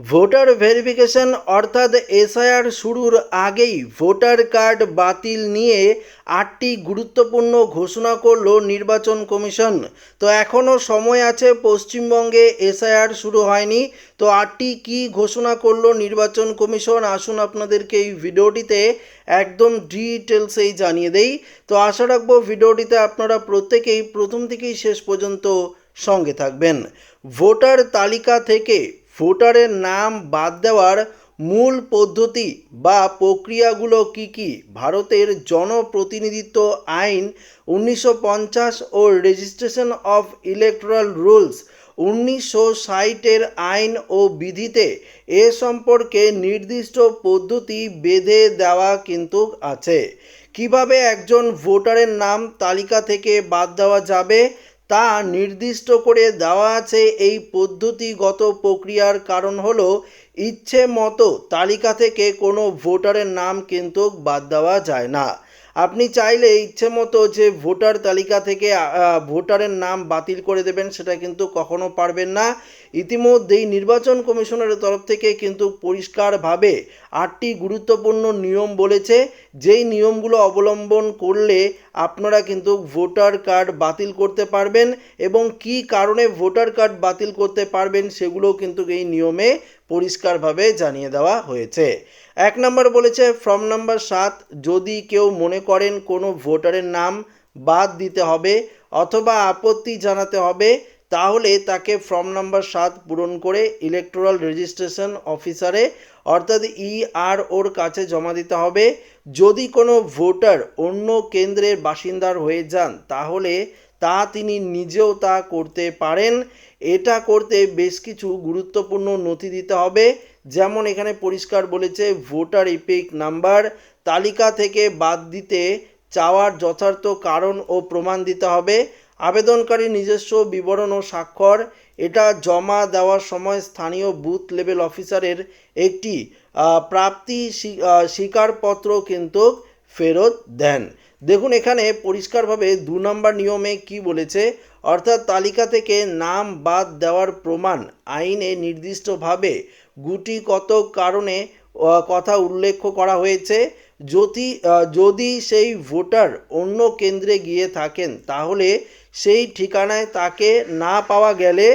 Voter verification অর্থাৎ SIR শুরুর আগেই ভোটার কার্ড বাতিল নিয়ে আটটি গুরুত্বপূর্ণ ঘোষণা করল নির্বাচন কমিশন। তো এখনও সময় আছে, পশ্চিমবঙ্গে এসআইআর শুরু হয়নি। তো আটটি কি ঘোষণা করল নির্বাচন কমিশন? আসুন আপনাদেরকে এই ভিডিওটিতে একদম ডিটেলসেই জানিয়ে দেই। তো আশা রাখব ভিডিওটিতে আপনারা প্রত্যেকেই প্রথম থেকেই শেষ পর্যন্ত সঙ্গে থাকবেন। ভোটার তালিকা থেকে ভোটারের নাম বাদ দেওয়ার মূল পদ্ধতি বা প্রক্রিয়াগুলো কি কি? ভারতের জনপ্রতিনিধিত্ব আইন উনিশশো পঞ্চাশ ও রেজিস্ট্রেশন অফ ইলেকট্রাল রুলস উনিশশো ষাটের আইন ও বিধিতে এ সম্পর্কে নির্দিষ্ট পদ্ধতি বেঁধে দেওয়া কিন্তু আছে। কীভাবে একজন ভোটারের নাম তালিকা থেকে বাদ দেওয়া যাবে? তা নির্দিষ্ট করে দেওয়া আছে এই পদ্ধতিগত প্রক্রিয়ার কারণ হল ইচ্ছে মতো তালিকা থেকে কোনো ভোটারের নাম কিন্তু বাদ দেওয়া যায় না। আপনি চাইলে ইচ্ছে মতো যে ভোটার তালিকা থেকে ভোটারের নাম বাতিল করে দেবেন সেটা কিন্তু কখনো পারবেন না। ইতিমধ্যেই নির্বাচন কমিশনের তরফ থেকে কিন্তু পরিষ্কারভাবে আটটি গুরুত্বপূর্ণ নিয়ম বলেছে। যেই নিয়মগুলো অবলম্বন করলে আপনারা কিন্তু ভোটার কার্ড বাতিল করতে পারবেন এবং কি কারণে ভোটার কার্ড বাতিল করতে পারবেন সেগুলো কিন্তু এই নিয়মে পরিষ্কারভাবে জানিয়ে দেওয়া হয়েছে। এক নম্বর বলেছে, ফর্ম নাম্বার সাত, যদি কেউ মনে করেন কোনো ভোটারের নাম বাদ দিতে হবে অথবা আপত্তি জানাতে হবে তাহলে তাকে ফর্ম নাম্বার সাত পূরণ করে ইলেকট্রাল রেজিস্ট্রেশন অফিসারে অর্থাৎ ইআর ওর কাছে জমা দিতে হবে। যদি কোনো ভোটার অন্য কেন্দ্রের বাসিন্দার হয়ে যান, তাহলে তা তিনি নিজেও তা করতে পারেন। এটা করতে বেশ কিছু গুরুত্বপূর্ণ নথি দিতে হবে। যেমন এখানে পরিষ্কার বলেছে, ভোটার ইপিক নাম্বার, তালিকা থেকে বাদ দিতে চাওয়ার যথার্থ কারণ ও প্রমাণ দিতে হবে। আবেদনকারী নিজস্ব বিবরণ ও স্বাক্ষর, এটা জমা দেওয়ার সময় স্থানীয় বুথ লেভেল অফিসারের একটি প্রাপ্তি স্বী- স্বীকারপত্র কিন্তু ফেরত দেন। দেখুন এখানে পরিষ্কারভাবে দু নম্বর নিয়মে কি বলেছে, অর্থাৎ তালিকা থেকে নাম বাদ দেওয়ার প্রমাণ আইনে নির্দিষ্টভাবে গুটি কত কারণে কথা উল্লেখ করা হয়েছে। যদি যদি সেই ভোটার অন্য কেন্দ্রে গিয়ে থাকেন, তাহলে সেই ঠিকানায় তাকে না পাওয়া গেলে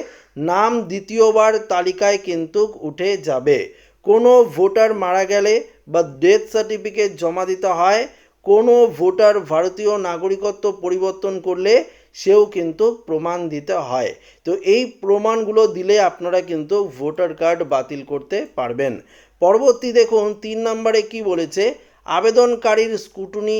নাম দ্বিতীয়বার তালিকায় কিন্তু উঠে যাবে। কোনো ভোটার মারা গেলে বা ডেথ সার্টিফিকেট জমা দিতে হয়, কোনো ভোটার ভারতীয় নাগরিকত্ব পরিবর্তন করলে সেও কিন্তু প্রমাণ দিতে হয়। তো এই প্রমাণগুলো দিলে আপনারা কিন্তু ভোটার কার্ড বাতিল করতে পারবেন। পরবর্তী দেখুন, তিন নম্বরে কি বলেছে? আবেদনকারীর স্কুটনি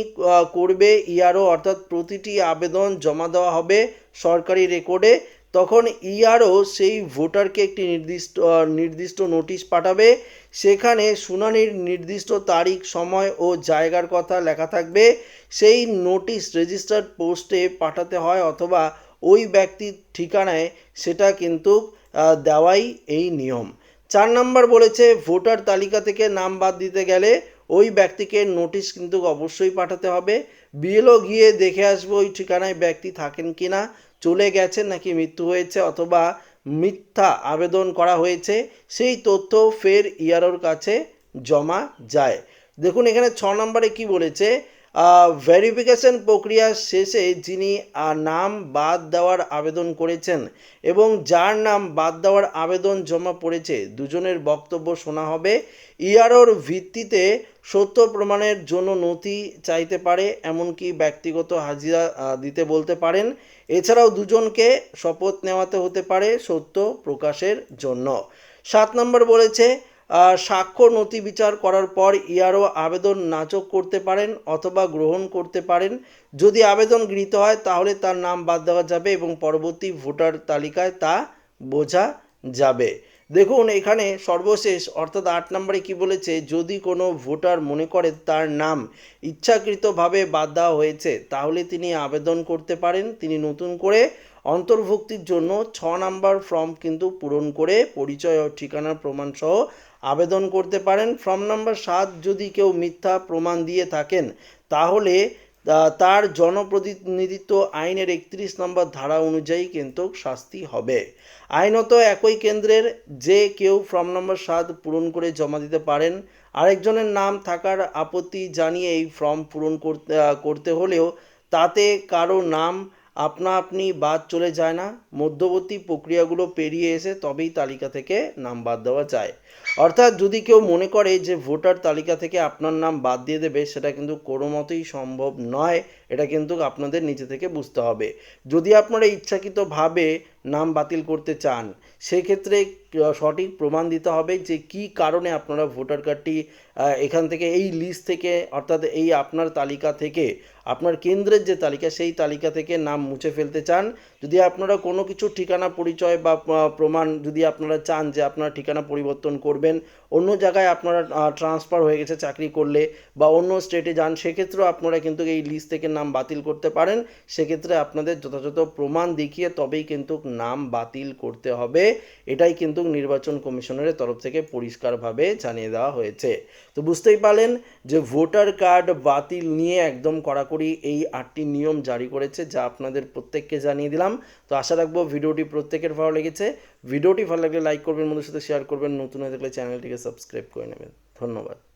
করবে ইআরও অর্থাৎ প্রতিটি আবেদন জমা দেওয়া হবে সরকারি রেকর্ডে। তখন ইআরও সেই ভোটারকে একটি নির্দিষ্ট নির্দিষ্ট নোটিশ পাঠাবে। সেখানে শুনানির নির্দিষ্ট তারিখ, সময় ও জায়গার কথা লেখা থাকবে। সেই নোটিশ রেজিস্টার্ড পোস্টে পাঠাতে হয় অথবা ওই ব্যক্তির ঠিকানায় সেটা কিন্তু দেওয়াই এই নিয়ম। চার নাম্বার বলেছে, ভোটার তালিকা থেকে নাম বাদ দিতে গেলে ওই ব্যক্তিকে নোটিশ কিন্তু অবশ্যই পাঠাতে হবে। বিএলও গিয়ে দেখে আসব ওই ঠিকানায় ব্যক্তি থাকেন কি না চলে গেছেন নাকি মৃত্যু হয়েছে অথবা মিথ্যা আবেদন করা হয়েছে, সেই তথ্য ফের ইয়ারোর কাছে জমা যায়। দেখুন এখানে ছ নম্বরে কি বলেছে ভেরিফিকেশন প্রক্রিয়া শেষে যিনি নাম বাদ দেওয়ার আবেদন করেছেন এবং যার নাম বাদ দেওয়ার আবেদন জমা পড়েছে, দুজনের বক্তব্য শোনা হবে। ইআরওর ভিত্তিতে সত্য প্রমাণের জন্য নথি চাইতে পারে, এমনকি ব্যক্তিগত হাজিরা দিতে বলতে পারেন। এছাড়াও দুজনকে শপথ নেওয়াতে হতে পারে সত্য প্রকাশের জন্য। সাত নম্বর বলেছে সাক্ষ্য নথি বিচার করার পর ইয়ারও আবেদন নাচক করতে পারেন অথবা গ্রহণ করতে পারেন। যদি আবেদন গৃহীত হয়, তাহলে তার নাম বাদ দেওয়া যাবে এবং পরবর্তী ভোটার তালিকায় তা বোঝা যাবে। দেখুন, এখানে সর্বশেষ, অর্থাৎ আট নম্বরে কি বলেছে, যদি কোনো ভোটার মনে করে তার নাম ইচ্ছাকৃতভাবে বাদ দেওয়া হয়েছে, তাহলে তিনি আবেদন করতে পারেন। তিনি নতুন করে অন্তর্ভুক্তির জন্য ছ নাম্বার ফর্ম কিন্তু পূরণ করে পরিচয় ও ঠিকানার প্রমাণ সহ আবেদন করতে পারেন। ফর্ম নাম্বার সাত, যদি কেউ মিথ্যা প্রমাণ দিয়ে থাকেন, তাহলে তার জনপ্রতিনিধিত্ব আইনের একত্রিশ নম্বর ধারা অনুযায়ী কিন্তু শাস্তি হবে। আইনত একই কেন্দ্রের যে কেউ ফর্ম নম্বর সাত পূরণ করে জমা দিতে পারেন। আরেকজনের নাম থাকার আপত্তি জানিয়ে এই ফর্ম পূরণ করতে করতে হলেও তাতে কারও নাম আপনা আপনি বাদ চলে যায় না, মধ্যবর্তী প্রক্রিয়াগুলো পেরিয়ে এসে তবেই তালিকা থেকে নাম বাদ দেওয়া যায়। অর্থাৎ যদি কেউ মনে করে যে ভোটার তালিকা থেকে আপনার নাম বাদ দিয়ে দেবে, সেটা কিন্তু কোনো মতেই সম্ভব নয়। এটা কিন্তু আপনাদের নিজে থেকে বুঝতে হবে। যদি আপনারা ইচ্ছাকৃতভাবে নাম বাতিল করতে চান, সেক্ষেত্রে সঠিক প্রমাণ দিতে হবে যে কি কারণে আপনারা ভোটার কার্ডটি এখান থেকে এই লিস্ট থেকে, অর্থাৎ এই আপনার তালিকা থেকে, আপনার কেন্দ্রের যে তালিকা, সেই তালিকা থেকে নাম মুছে ফেলতে চান। যদি আপনারা কোনো কিছু ঠিকানা পরিচয় বা প্রমাণ যদি আপনারা চান যে আপনারা ঠিকানা পরিবর্তন করবেন, অন্য জায়গায় আপনারা ট্রান্সফার হয়ে গেছে চাকরি করলে বা অন্য স্টেটে যান, সেক্ষেত্রেও আপনারা কিন্তু এই লিস্ট থেকে নাম বাতিল করতে পারেন। সেক্ষেত্রে আপনাদের যথাযথ প্রমাণ দেখিয়ে তবেই কিন্তু নাম বাতিল করতে হবে। এটাই কিন্তু নির্বাচন কমিশনের তরফ থেকে পরিষ্কারভাবে জানিয়ে দেওয়া হয়েছে। তো বুঝতেই পারলেন যে ভোটার কার্ড বাতিল নিয়ে একদম কড়াকড়ি এই আটটি নিয়ম জারি করেছে, যা আপনাদের প্রত্যেককে জানিয়ে দিলাম। তো আশা রাখব ভিডিওটি প্রত্যেকের ভালো লেগেছে। ভিডিওটি ভালো লাগলে লাইক করবেন বন্ধুর সাথে শেয়ার করবেন। নতুন হয়ে থাকলে চ্যানেলটিকে সাবস্ক্রাইব করে নেবেন। ধন্যবাদ।